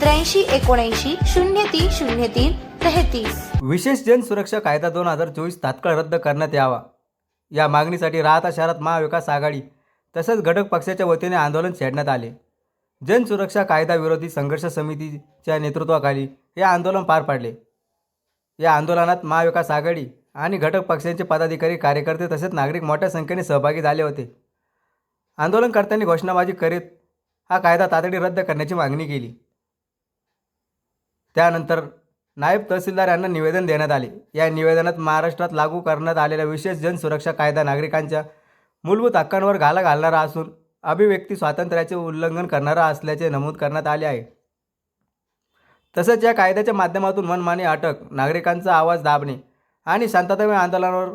त्र्याऐंशी एकोणऐंशी शून्य तीन शून्य तीन तेहतीस. विशेष जन सुरक्षा कायदा दोन हजार चोवीस तात्काळ रद्द करण्यात यावा. या मागणीसाठी राहता शहरात महाविकास आघाडी तसेच घटक पक्षाच्या वतीने आंदोलन छेडण्यात आले. जनसुरक्षा कायदा विरोधी संघर्ष समितीच्या नेतृत्वाखाली हे आंदोलन पार पाडले. या आंदोलनात महाविकास आघाडी आणि घटक पक्षांचे पदाधिकारी कार्यकर्ते तसेच नागरिक मोठ्या संख्येने सहभागी झाले होते. आंदोलनकर्त्यांनी घोषणाबाजी करीत हा कायदा तातडी रद्द करण्याची मागणी केली. त्यानंतर नायब तहसीलदार यांना निवेदन देण्यात आले. या निवेदनात महाराष्ट्रात लागू करण्यात आलेला विशेष जनसुरक्षा कायदा नागरिकांच्या मूलभूत हक्कांवर घाला घालणारा असून अभिव्यक्ती स्वातंत्र्याचे उल्लंघन करणारा असल्याचे नमूद करण्यात आले आहे. तसंच या कायद्याच्या माध्यमातून मनमानी अटक नागरिकांचा आवाज दाबणे आणि शांततामय आंदोलनावर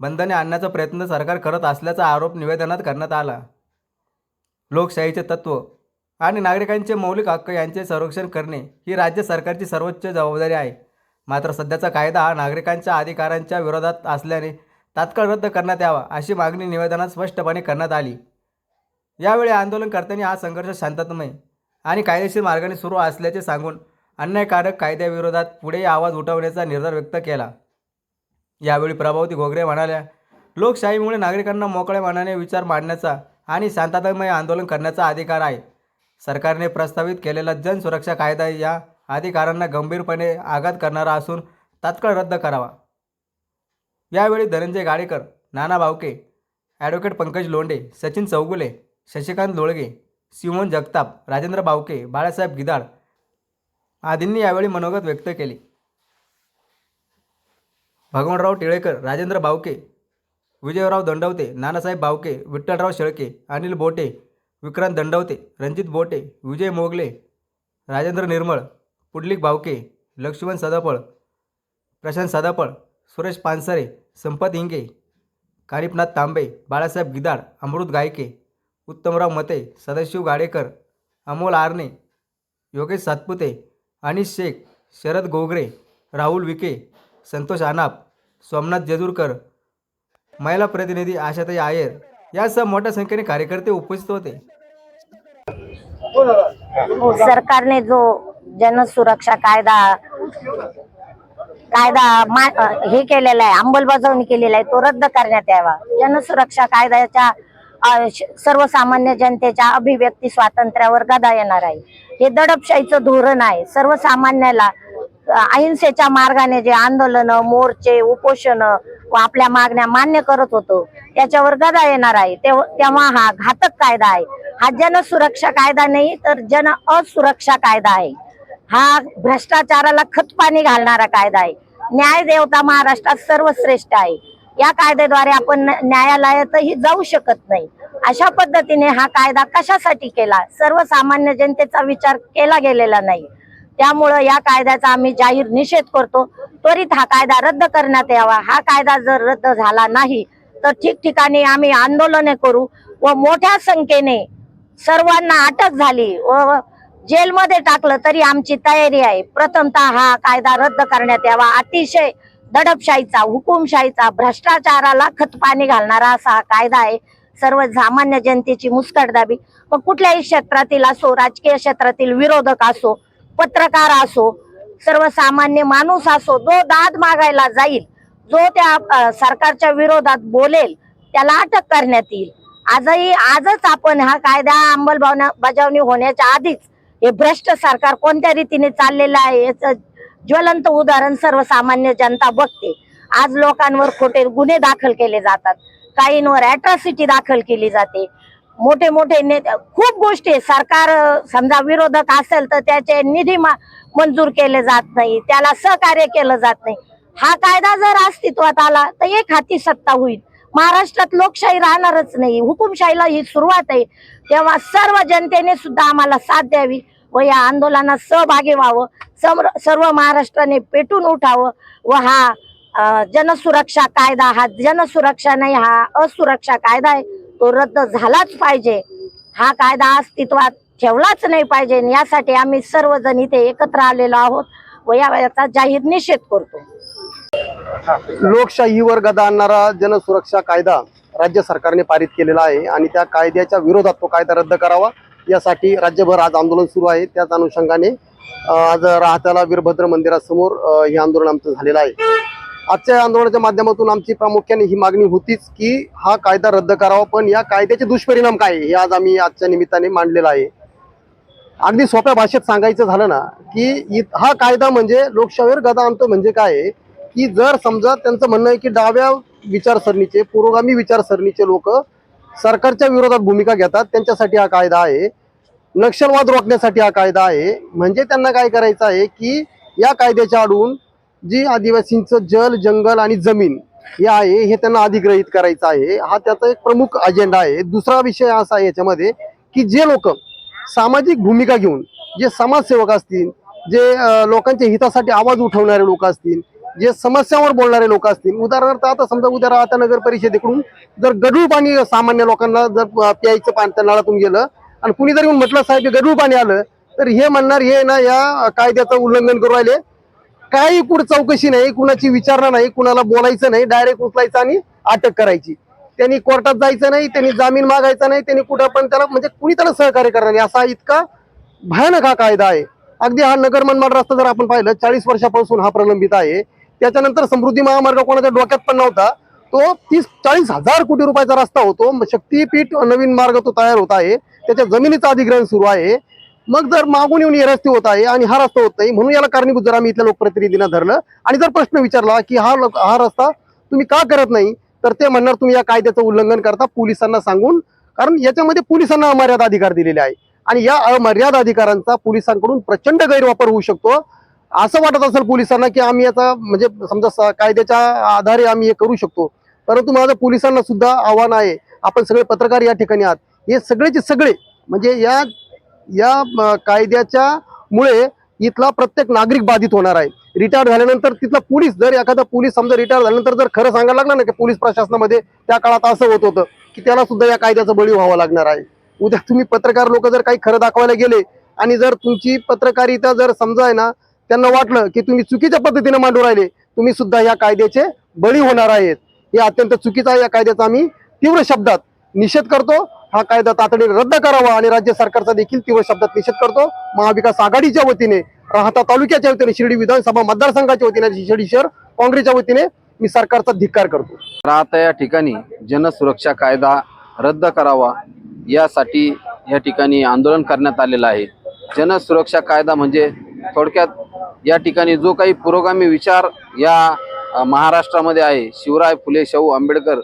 बंधने आणण्याचा प्रयत्न सरकार करत असल्याचा आरोप निवेदनात करण्यात आला. लोकशाहीचे तत्त्व आणि नागरिकांचे मौलिक हक्क यांचे संरक्षण करणे ही राज्य सरकारची सर्वोच्च जबाबदारी आहे. मात्र सध्याचा कायदा हा नागरिकांच्या अधिकारांच्या विरोधात असल्याने तात्काळ रद्द करण्यात यावा अशी मागणी निवेदनात स्पष्टपणे करण्यात आली. यावेळी आंदोलनकर्त्यांनी हा संघर्ष शांततामय आणि कायदेशीर मार्गाने सुरू असल्याचे सांगून अन्यायकारक कायद्याविरोधात पुढे आवाज उठवण्याचा निर्धार व्यक्त केला. यावेळी प्रभावती घोगरे म्हणाल्या लोकशाहीमुळे नागरिकांना मोकळ्या मनाने विचार मांडण्याचा आणि शांततामय आंदोलन करण्याचा अधिकार आहे. सरकारने प्रस्तावित केलेला जनसुरक्षा कायदा या अधिकारांना गंभीरपणे आघात करणारा असून तात्काळ रद्द करावा. यावेळी धनंजय गाडेकर नाना भावके ॲडव्होकेट पंकज लोंडे सचिन चौगुले शशिकांत लोळगे सिमोन जगताप राजेंद्र भावके बाळासाहेब गिदाळ आदींनी यावेळी मनोगत व्यक्त केले. भगवानराव टिळेकर राजेंद्र भावके विजयराव दंडवते नानासाहेब भावके विठ्ठलराव शेळके अनिल बोटे विक्रांत दंडवते रणजित बोटे विजय मोगले राजेंद्र निर्मळ पुडलिक भावके लक्ष्मण सदापळ प्रशांत सदापळ सुरेश पानसरे संपत इंगे कारिपनाथ तांबे बाळासाहेब गिदाड अमृत गायके उत्तमराव मते सदाशिव गाडेकर अमोल आरणे योगेश सातपुते अनिश शेख शरद गोगरे राहुल विके संतोष आनाप सोमनाथ जेजूरकर महिला प्रतिनिधी आशाताई आयर यासह मोठ्या संख्येने कार्यकर्ते उपस्थित होते. सरकारने जो जनसुरक्षा कायदा कायदा हे केलेला आहे अंमलबजावणी केलेला आहे तो रद्द करण्यात यावा. जनसुरक्षा कायद्याच्या सर्वसामान्य जनतेच्या अभिव्यक्ती स्वातंत्र्यावर गदा येणार आहे. हे दडपशाहीचं धोरण आहे. सर्वसामान्याला अहिंसेच्या मार्गाने जे आंदोलन मोर्चे उपोषण व आपल्या मागण्या मान्य करत होतो. त्याच्यावर गदा येणार आहे. तेव्हा तेव्हा हा घातक कायदा आहे. हा जनसुरक्षा कायदा नाही तर जन असुरक्षा कायदा आहे. हा भ्रष्टाचाराला खतपाणी घालणारा कायदा आहे. न्याय देवता महाराष्ट्रात सर्वश्रेष्ठ आहे. या कायद्याद्वारे आपण न्यायालयातही जाऊ शकत नाही. अशा पद्धतीने हा कायदा कशासाठी केला? सर्वसामान्य जनतेचा विचार केला गेलेला नाही. त्यामुळं या कायद्याचा आम्ही जाहीर निषेध करतो. त्वरित हा कायदा रद्द करण्यात यावा. हा कायदा जर रद्द झाला नाही तर ठिकठिकाणी आम्ही आंदोलने करू व मोठ्या संख्येने सर्वांना अटक झाली व जेलमध्ये टाकलं तरी आमची तयारी आहे. प्रथमतः हा कायदा रद्द करण्यात यावा. अतिशय दडपशाहीचा हुकुमशाहीचा भ्रष्टाचाराला खतपाणी घालणारा असा हा कायदा आहे. सर्व सामान्य जनतेची मुस्कटदाबी व कुठल्याही क्षेत्रातील असो राजकीय क्षेत्रातील विरोधक असो पत्रकार असो सर्वसामान्य माणूस असो जो दाद मागायला जाईल जो त्या सरकारच्या विरोधात बोलेल त्याला अटक करण्यात येईल. आजही आजच आपण हा कायदा अंमलबजावणी बजावणी होण्याच्या आधीच हे भ्रष्ट सरकार कोणत्या रीतीने चाललेलं आहे याचं ज्वलंत उदाहरण सर्वसामान्य जनता बघते. आज लोकांवर खोटे गुन्हे दाखल केले जातात. काहींवर अॅट्रॉसिटी दाखल केली जाते. मोठे मोठे नेते खूप गोष्टी आहे. सरकार समजा विरोधक असेल तर त्याचे निधी मा- मंजूर केले जात नाही. त्याला सहकार्य केलं जात नाही. हा कायदा जर अस्तित्वात आला तर एक हाती सत्ता होईल. महाराष्ट्रात लोकशाही राहणारच नाही. हुकुमशाहीला ही सुरुवात आहे. तेव्हा सर्व जनतेने सुद्धा आम्हाला साथ द्यावी व या आंदोलनात सहभागी व्हावं. समर- सर्व महाराष्ट्राने पेटून उठावं व हा जनसुरक्षा कायदा हा जनसुरक्षा नाही हा असुरक्षा कायदा आहे. तो रद्द झालाच पाहिजे. हा कायदा अस्तित्वात ठेवलाच नाही पाहिजे. यासाठी आम्ही सर्वजण इथे एकत्र आलेलो आहोत व या याचा जाहीर निषेध करतो. लोकशाहीवर गदा आणणारा जनसुरक्षा कायदा राज्य सरकारने पारित केलेला आहे आणि त्या कायद्याच्या विरोधात तो कायदा रद्द करावा यासाठी राज्यभर आज आंदोलन सुरू आहे. त्याच अनुषंगाने आज राहत्याला वीरभद्र मंदिरासमोर हे आंदोलन आमचं झालेलं आहे. आजच्या या आंदोलनाच्या माध्यमातून आमची प्रामुख्याने ही मागणी होतीच की हा कायदा रद्द करावा पण या कायद्याचे दुष्परिणाम काय आहे, हे आज आम्ही आजच्या निमित्ताने मांडलेलं आहे. अगदी सोप्या भाषेत सांगायचं झालं ना की हा कायदा म्हणजे लोकशाहीवर गदा आणतो म्हणजे काय की जर समजा त्यांचं म्हणणं आहे की डाव्या विचारसरणीचे पुरोगामी विचारसरणीचे लोक सरकारच्या विरोधात भूमिका घेतात त्यांच्यासाठी हा कायदा आहे. नक्षलवाद रोखण्यासाठी हा कायदा आहे. म्हणजे त्यांना काय करायचं आहे की या कायद्याच्या आडून जी आदिवासींचं जल जंगल आणि जमीन हे आहे हे त्यांना अधिग्रहित करायचं आहे. हा त्याचा एक प्रमुख अजेंडा आहे. दुसरा विषय असा आहे याच्यामध्ये की जे लोक सामाजिक भूमिका घेऊन जे समाजसेवक असतील जे लोकांच्या हितासाठी आवाज उठवणारे लोक असतील जे समस्यावर बोलणारे लोक असतील उदाहरणार्थ आता समजा उद्या राहता नगर परिषदेकडून जर गढूळ पाणी सामान्य लोकांना जर प्यायचं पाणी त्या नळातून गेलं आणि कुणी जर येऊन म्हटलं साहेब हे गढूळ पाणी आलं तर हे म्हणणार हे ना या कायद्याचं उल्लंघन करू राहिले. काही कुठं चौकशी नाही कुणाची विचारणा नाही कुणाला बोलायचं नाही डायरेक्ट उचलायचं आणि अटक करायची. त्यांनी कोर्टात जायचं नाही त्यांनी जामीन मागायचा नाही त्यांनी कुठं पण त्याला म्हणजे कुणी त्याला सहकार्य करणार नाही असा इतका भयानक हा कायदा आहे. अगदी हा नगर मनमाड रस्ता जर आपण पाहिलं चाळीस वर्षापासून हा प्रलंबित आहे. त्याच्यानंतर समृद्धी महामार्ग कोणाच्या डोक्यात पण नव्हता. तो तीस चाळीस हजार कोटी रुपयाचा रस्ता होतो. शक्तीपीठ नवीन मार्ग तो तयार होत आहे. त्याच्या जमिनीचं अधिग्रहण सुरू आहे. मग जर मागून येऊन हे रस्ते होत आहे आणि हा रस्ता होत नाही म्हणून याला कारणीभूत जर आम्ही इथल्या लोकप्रतिनिधींना धरलं आणि जर प्रश्न विचारला की हा लोक- हा रस्ता तुम्ही का करत नाही तर ते म्हणणार तुम्ही या कायद्याचं उल्लंघन करता पोलिसांना सांगून कारण याच्यामध्ये पोलिसांना अमर्याद अधिकार दिलेले आहे. आणि या अमर्याद अधिकारांचा पोलिसांकडून प्रचंड गैरवापर होऊ शकतो. असं वाटत असेल पोलिसांना की आम्ही याचा म्हणजे समजा स- कायद्याच्या आधारे आम्ही हे करू शकतो. परंतु माझं पोलिसांना सुद्धा आव्हान आहे आपण सगळे पत्रकार या ठिकाणी आहात. हे सगळेचे सगळे म्हणजे या या कायद्याच्या मुळे इथला प्रत्येक नागरिक बाधित होणार आहे. रिटायर झाल्यानंतर तिथला पोलीस जर एखादा पोलीस समजा रिटायर झाल्यानंतर जर खरं सांगायला लागणार ना की पोलीस प्रशासनामध्ये त्या काळात असं होत होतं की त्याला सुद्धा या कायद्याचं बळी व्हावं लागणार आहे. उद्या तुम्ही पत्रकार लोक जर काही खरं दाखवायला गेले आणि जर तुमची पत्रकारिता जर समजा आहे ना त्यांना वाटलं की तुम्ही चुकीच्या पद्धतीने मांडू राहिले तुम्ही सुद्धा या कायद्याचे बळी होणार आहेत. हे अत्यंत चुकीचं आहे. या कायद्याचा आम्ही तीव्र शब्दात निषेध करतो. हा कायदा तातडीने रद्द करावा आणि राज्य सरकारचा देखील तीव्र शब्दात निषेध करतो. महाविकास आघाडीच्या वतीने राहता तालुक्याच्या वतीने शिर्डी विधानसभा मतदारसंघाच्या वतीने शिर्डी शहर काँग्रेसच्या वतीने मी सरकारचा धिक्कार करतो. राहता या ठिकाणी जनसुरक्षा कायदा रद्द करावा यासाठी या ठिकाणी आंदोलन करण्यात आलेलं आहे. जनसुरक्षा कायदा म्हणजे थोडक्यात या ठिकाणी जो काही पुरोगामी विचार या महाराष्ट्रामध्ये आहे शिवराय फुले शाहू आंबेडकर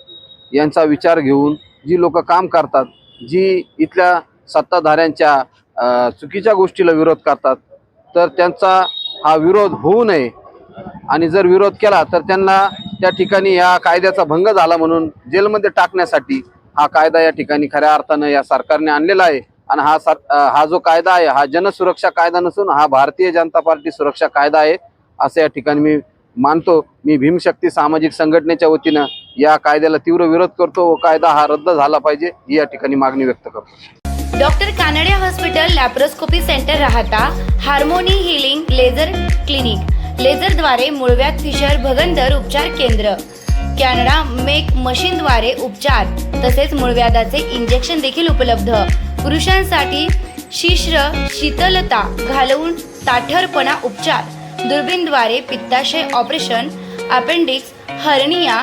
यांचा विचार घेऊन जी लोक काम करतात जी इथल्या सत्ताधाऱ्यांच्या चुकीच्या गोष्टीला विरोध करतात तर त्यांचा हा विरोध होऊ नये. आणि जर विरोध केला तर त्यांना त्या ठिकाणी या कायद्याचा भंग झाला म्हणून जेलमध्ये टाकण्यासाठी हा कायदा या ठिकाणी खऱ्या अर्थानं या सरकारने आणलेला आहे. आणि हा सर हा जो कायदा आहे हा जनसुरक्षा कायदा नसून हा भारतीय जनता पार्टी सुरक्षा कायदा आहे असं या ठिकाणी मी मानतो. मी भीमशक्ती सामाजिक संघटनेच्या वतीनं या कायद्याला तीव्र विरोध करतो व कायदा हा रद्द झाला पाहिजे ही या ठिकाणी मागणी व्यक्त करतो. Doctor Kanade hospital laparoscopy centre Rahata harmony healing laser clinic. लेझरद्वारे मुळव्यात फिशर भगंदर उपचार केंद्र. कॅनडा मेक मशीनद्वारे उपचार तसेच मुळव्याधाचे इंजेक्शन देखील उपलब्ध. पुरुषांसाठी शिश्र शीतलता घालवून ताठरपणा उपचार. दुर्बीनद्वारे पित्ताशय ऑपरेशन अपेंडिक्स हर्निया